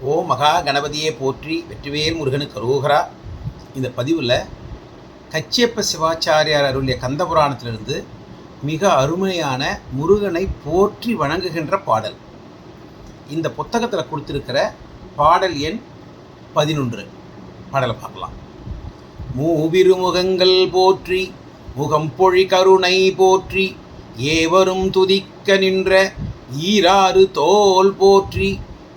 ஓ மகா கணபதியே போற்றி வெற்றிவேல் முருகனுக்கு கருகரா இந்த பதிவில் கச்சியப்ப சிவாச்சாரியார் அருளிய கந்தபுராணத்திலிருந்து மிக அருமையான முருகனை போற்றி வணங்குகின்ற பாடல். இந்த புத்தகத்தில் கொடுத்துருக்கிற பாடல் எண் பதினொன்று. பாடலை பார்க்கலாம். மூவிருமுகங்கள் போற்றி முகம் பொழி கருணை போற்றி ஏவரும் துதிக்க நின்ற ஈராறு தோல் போற்றி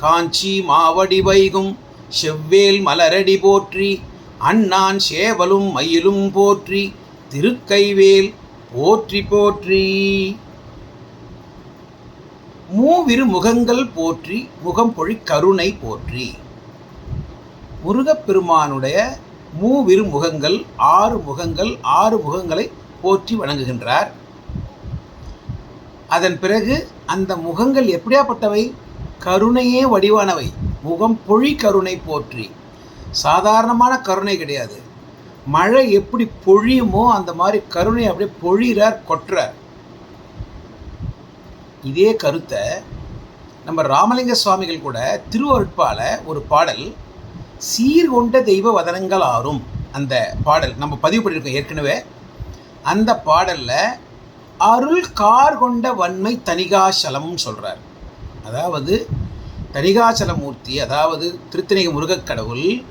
காஞ்சி மாவடி வைகும் செவ்வேல் மலரடி போற்றி அண்ணான் சேவலும் மயிலும் போற்றி திருக்கைவேல் போற்றி போற்றி. மூவிரு முகங்கள் போற்றி முகம் பொழி கருணை போற்றி. முருகப்பெருமானுடைய மூவிரு முகங்கள் ஆறு முகங்கள் ஆறு முகங்களை போற்றி வணங்குகின்றார். அதன் பிறகு அந்த முகங்கள் எப்படியாப்பட்டவை? கருணையே வடிவானவை. முகம் பொழி கருணை போற்றி. சாதாரணமான கருணை கிடையாது. மழை எப்படி பொழியுமோ அந்த மாதிரி கருணை அப்படியே பொழிகிறார் கொட்டுறார் இதே கருத்தை நம்ம ராமலிங்க சுவாமிகள் கூட திருவருட்பால ஒரு பாடல் சீர்கொண்ட தெய்வ வதனங்கள் ஆறும் அந்த பாடல் நம்ம பதிவு பண்ணியிருக்கோம் ஏற்கனவே. அந்த பாடலில் அருள் கார் கொண்ட வன்மை தனிகாசலம்னு சொல்கிறார் அதாவது தனிகாச்சலமூர்த்தி அதாவது திருத்தணிக முருகக் கடவுள்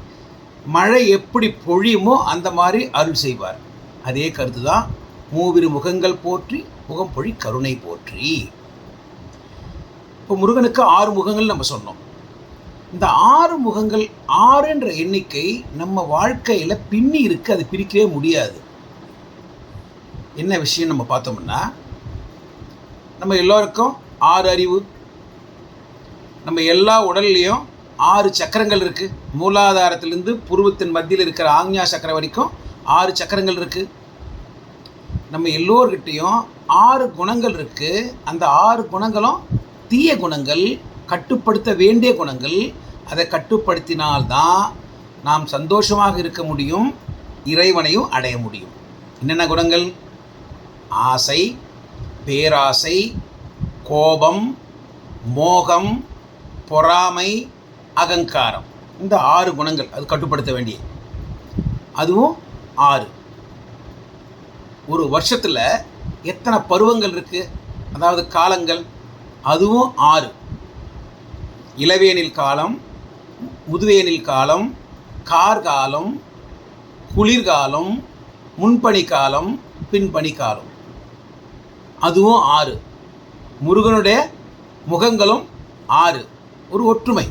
மழை எப்படி பொழியுமோ அந்த மாதிரி அருள் செய்வார். அதே கருத்து தான் மூவிரு முகங்கள் போற்றி முகம் பொழி கருணை போற்றி. இப்போ முருகனுக்கு ஆறு முகங்கள் நம்ம சொன்னோம். இந்த ஆறு முகங்கள் ஆறுன்ற எண்ணிக்கை நம்ம வாழ்க்கையில் பின்னி இருக்கு அது பிரிக்கவே முடியாது. என்ன விஷயம் நம்ம பார்த்தோம்னா நம்ம எல்லோருக்கும் ஆறு அறிவு நம்ம எல்லா உடல்லையும் ஆறு சக்கரங்கள் இருக்குது மூலாதாரத்திலிருந்து புருவத்தின் மத்தியில் இருக்கிற ஆக்ஞா சக்கரம் வரைக்கும் ஆறு சக்கரங்கள் இருக்குது நம்ம எல்லோர்கிட்டையும் ஆறு குணங்கள் இருக்குது அந்த ஆறு குணங்களும் தீய குணங்கள் கட்டுப்படுத்த வேண்டிய குணங்கள். அதை கட்டுப்படுத்தினால்தான் நாம் சந்தோஷமாக இருக்க முடியும் இறைவனையும் அடைய முடியும். என்னென்ன குணங்கள்? ஆசை பேராசை கோபம் மோகம் பொறாமை அகங்காரம். இந்த ஆறு குணங்கள் அது கட்டுப்படுத்த வேண்டிய அதுவும் ஆறு. ஒரு வருஷத்தில் எத்தனை பருவங்கள் இருக்குது அதாவது காலங்கள். அதுவும் ஆறு. இளவேனில் காலம் முதுவேனில் காலம் கார்காலம் குளிர்காலம் முன்பனி காலம் பின்பணி காலம். அதுவும் ஆறு. முருகனுடைய முகங்களும் ஆறு. ஒரு ஒற்றுமை.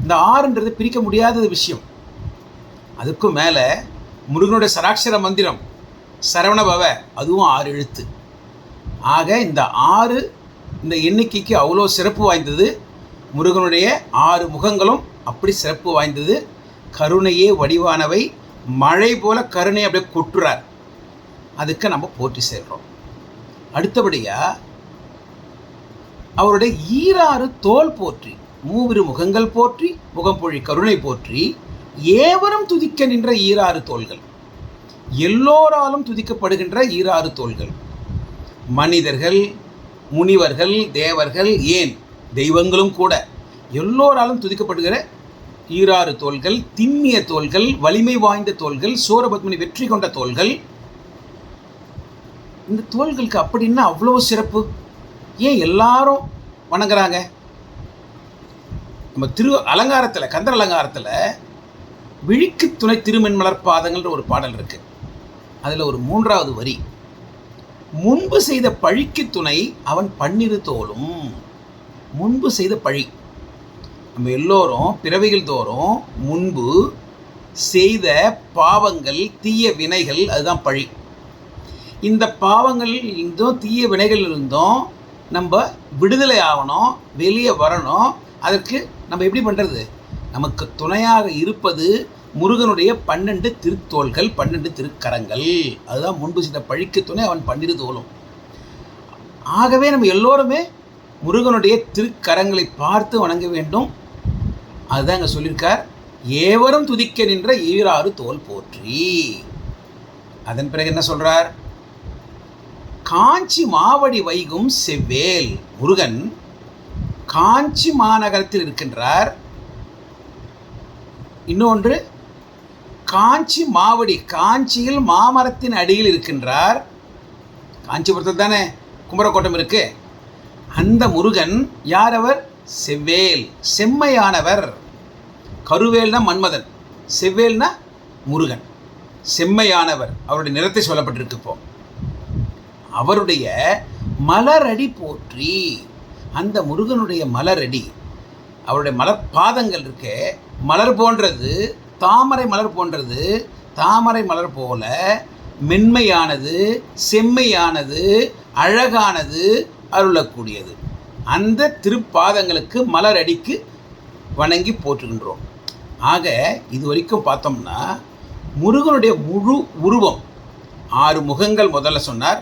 இந்த ஆறுன்றது பிரிக்க முடியாத விஷயம். அதுக்கும் மேலே முருகனுடைய சராட்சர மந்திரம் சரவணபவ அதுவும் ஆறு எழுத்து. ஆக இந்த ஆறு இந்த எண்ணிக்கைக்கு அவ்வளோ சிறப்பு வாய்ந்தது. முருகனுடைய ஆறு முகங்களும் அப்படி சிறப்பு வாய்ந்தது. கருணையே வடிவானவை. மழை போல கருணை அப்படியே கொட்டுறார். அதுக்கு நம்ம போற்றி சேர்கிறோம் அடுத்தபடியாக அவருடைய ஈராறு தோல் போற்றி மூவிரு முகங்கள் போற்றி முகம்பொழி கருணை போற்றி ஏவரும் துதிக்க நின்ற ஈராறு தோள்கள். எல்லோராலும் துதிக்கப்படுகின்ற ஈராறு தோள்கள். மனிதர்கள் முனிவர்கள் தேவர்கள் ஏன்? தெய்வங்களும் கூட. எல்லோராலும் துதிக்கப்படுகிற ஈராறு தோள்கள் திண்ணிய தோள்கள் வலிமை வாய்ந்த தோள்கள் சூரபத்மனி வெற்றி கொண்ட தோள்கள். இந்த தோள்களுக்கு அப்படின்னா அவ்வளோ சிறப்பு. ஏன் எல்லாரும் வணங்குறாங்க? நம்ம திரு அலங்காரத்தில் கந்தர் அலங்காரத்தில் விழிக்கு துணை திருமென்மலர் பாதங்கள்ன்ற ஒரு பாடல் இருக்கு. அதில் ஒரு மூன்றாவது வரி முன்பு செய்த பழிக்கு துணை அவன் பன்னிரு தோளும். முன்பு செய்த பழி. நம்ம எல்லோரும் பிறவிகள் தோறும் முன்பு செய்த பாவங்கள் தீய வினைகள் அதுதான் பழி. இந்த பாவங்கள் இருந்தும் தீய வினைகள் இருந்தும் நம்ம விடுதலை ஆகணும் வெளியே வரணும். அதற்கு நம்ம எப்படி பண்ணுறது நமக்கு துணையாக இருப்பது முருகனுடைய பன்னெண்டு திருத்தோள்கள் பன்னெண்டு திருக்கரங்கள். அதுதான் முன்பு செய்த பழிக்கு துணை அவன் பன்னிரு தோலும் ஆகவே நம்ம எல்லோருமே முருகனுடைய திருக்கரங்களை பார்த்து வணங்க வேண்டும். அதுதான் அங்கே சொல்லியிருக்கார். ஏவரும் துதிக்க நின்ற ஈராறு தோல் போற்றி. அதன் பிறகு என்ன சொல்கிறார் காஞ்சி மாவடி வைகும் செவ்வேல் முருகன் காஞ்சி மாநகரத்தில் இருக்கின்றார். இன்னொன்று காஞ்சி மாவடி காஞ்சியில் மாமரத்தின் அடியில் இருக்கின்றார். காஞ்சிபுரத்தில் தானே குமரக்கோட்டம் இருக்கு. அந்த முருகன் யார் அவர் செவ்வேல் செம்மையானவர். கருவேல்னா மன்மதன் செவ்வேல்னா முருகன். செம்மையானவர். அவருடைய நிறத்தை சொல்லப்பட்டிருக்கு இப்போ. அவருடைய மலரடி போற்றி. அந்த முருகனுடைய மலரடி. அவருடைய மலர் பாதங்கள் இருக்கே மலர் போன்றது தாமரை மலர் போன்றது தாமரை மலர் போல மென்மையானது செம்மையானது அழகானது அருளக்கூடியது. அந்த திருப்பாதங்களுக்கு மலரடிக்கு வணங்கி போற்றுகின்றோம். ஆக இது வரைக்கும் பார்த்தோம்னா முருகனுடைய முழு உருவம் ஆறு முகங்கள் முதல்ல சொன்னார்.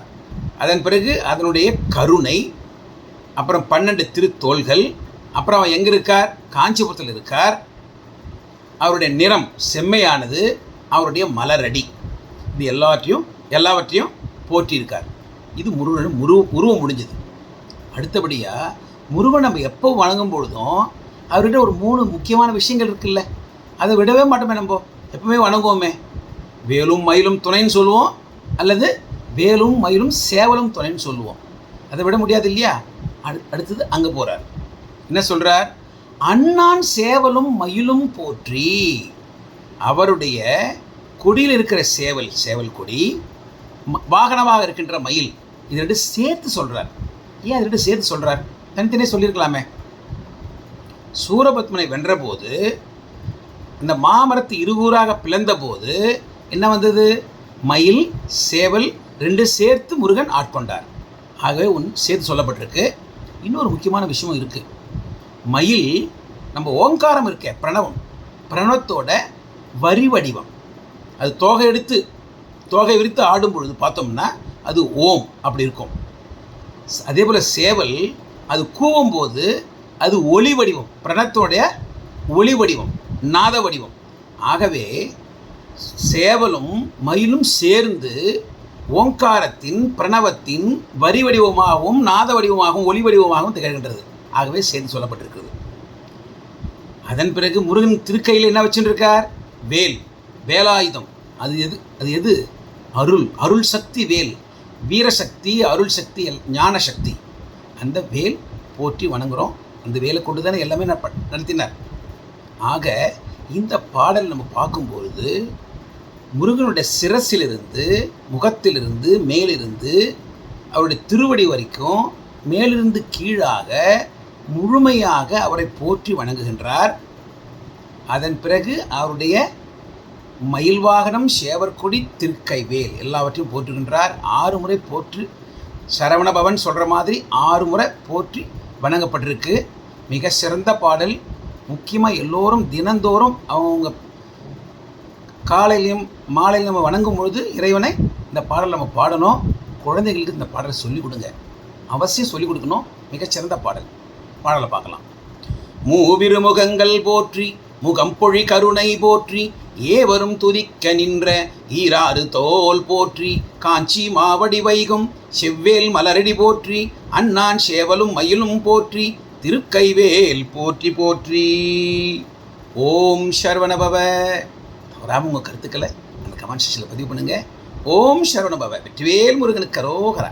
அதன் பிறகு அதனுடைய கருணை அப்புறம் பன்னெண்டு திருத்தோள்கள் அப்புறம் அவன் எங்கே இருக்கார்? காஞ்சிபுரத்தில் இருக்கார். அவருடைய நிறம் செம்மையானது. அவருடைய மலரடி. இது எல்லாவற்றையும் எல்லாவற்றையும் போற்றியிருக்கார். இது முருகன் முரு உருவம் முடிஞ்சது. அடுத்தபடியாக முருகன் நம்ம எப்போ வணங்கும் பொழுதும் அவர்கிட்ட ஒரு மூணு முக்கியமான விஷயங்கள் இருக்குல்ல. அதை விடவே மாட்டோமே நம்ம. எப்பவுமே வணங்குவோமே. வேலும் மயிலும் துணைன்னு சொல்லுவோம். அல்லது வேலும் மயிலும் சேவலும் துணைன்னு சொல்லுவோம். அதை விட முடியாது இல்லையா? அடு அடுத்தது அங்கே போகிறார் என்ன சொல்கிறார் அண்ணான் சேவலும் மயிலும் போற்றி அவருடைய கொடியில் இருக்கிற சேவல் சேவல் கொடி வாகனமாக இருக்கின்ற மயில் இது ரெண்டு சேர்த்து சொல்கிறார் ஏன் அது ரெண்டு சேர்த்து சொல்கிறார் தனித்தனியே சொல்லியிருக்கலாமே. சூரபத்மனை வென்றபோது அந்த மாமரத்து இருகூறாக பிளந்தபோது என்ன வந்தது? மயில் சேவல் ரெண்டு சேர்த்து முருகன் ஆட்கொண்டார் ஆகவே ஒன்று சேர்த்து சொல்லப்பட்டிருக்கு. இன்னொரு முக்கியமான விஷயம் இருக்குது மயில் நம்ம ஓங்காரம் இருக்கே பிரணவம். பிரணவத்தோட வரி வடிவம். அது தோகை எடுத்து தோகை விரித்து ஆடும் பொழுது பார்த்தோம்னா அது ஓம் அப்படி இருக்கும். அதே போல் சேவல் அது கூவும்போது அது ஒளி வடிவம். பிரணத்தோடைய ஒளி வடிவம் நாத வடிவம். ஆகவே சேவலும் மயிலும் சேர்ந்து ஓங்காரத்தின் பிரணவத்தின் வரி வடிவமாகவும் நாத வடிவமாகவும் ஒளி வடிவமாகவும் திகழ்கின்றது. ஆகவே சேர்ந்து சொல்லப்பட்டிருக்கிறது. அதன் பிறகு முருகன் திருக்கையில் என்ன வச்சுருக்கார் வேல் வேலாயுதம். அது எது? அது எது? அருள் அருள் சக்தி வேல். வீரசக்தி அருள் சக்தி எல்- ஞான சக்தி. அந்த வேல் போற்றி வணங்குறோம். அந்த வேலை கொண்டு தானே எல்லாமே நடத்தினார். ஆக இந்த பாடல் நம்ம பார்க்கும்பொழுது முருகனுடைய சிரசிலிருந்து முகத்திலிருந்து மேலிருந்து அவருடைய திருவடி வரைக்கும் மேலிருந்து கீழாக முழுமையாக அவரை போற்றி வணங்குகின்றார். அதன் பிறகு அவருடைய மயில் வாகனம் சேவர்கொடி திருக்கைவேல் எல்லாவற்றையும் போற்றுகின்றார். ஆறு முறை போற்று சரவணபவன் சொல்கிற மாதிரி ஆறு முறை போற்றி வணங்கப்பட்டிருக்கு. மிக சிறந்த பாடல். முக்கியமாக எல்லோரும் தினந்தோறும் அவங்க காலையிலையும் மாலையில் நம்ம வணங்கும் பொழுது இறைவனை இந்த பாடல் நம்ம பாடணும். குழந்தைகளுக்கு இந்த பாடலை சொல்லிக் கொடுங்க. அவசியம் சொல்லிக் கொடுக்கணும். மிகச்சிறந்த பாடல். பாடலை பார்க்கலாம். மூவிருமுகங்கள் போற்றி முகம்பொழி கருணை போற்றி ஏவரும் துதிக்க நின்ற ஈராறு தோல் போற்றி காஞ்சி மாவடி வைகும் செவ்வேல் மலரடி போற்றி அண்ணான் சேவலும் மயிலும் போற்றி திருக்கைவேல் போற்றி போற்றி. ஓம் சரவணபவ. வராமல் உங்கள் கருத்துக்களை அந்த கமெண்ட் செக்ஷனில் பதிவு பண்ணுங்கள் ஓம் சரவண பாபா வெற்றிவேல் முருகனுக்கு கரோகரா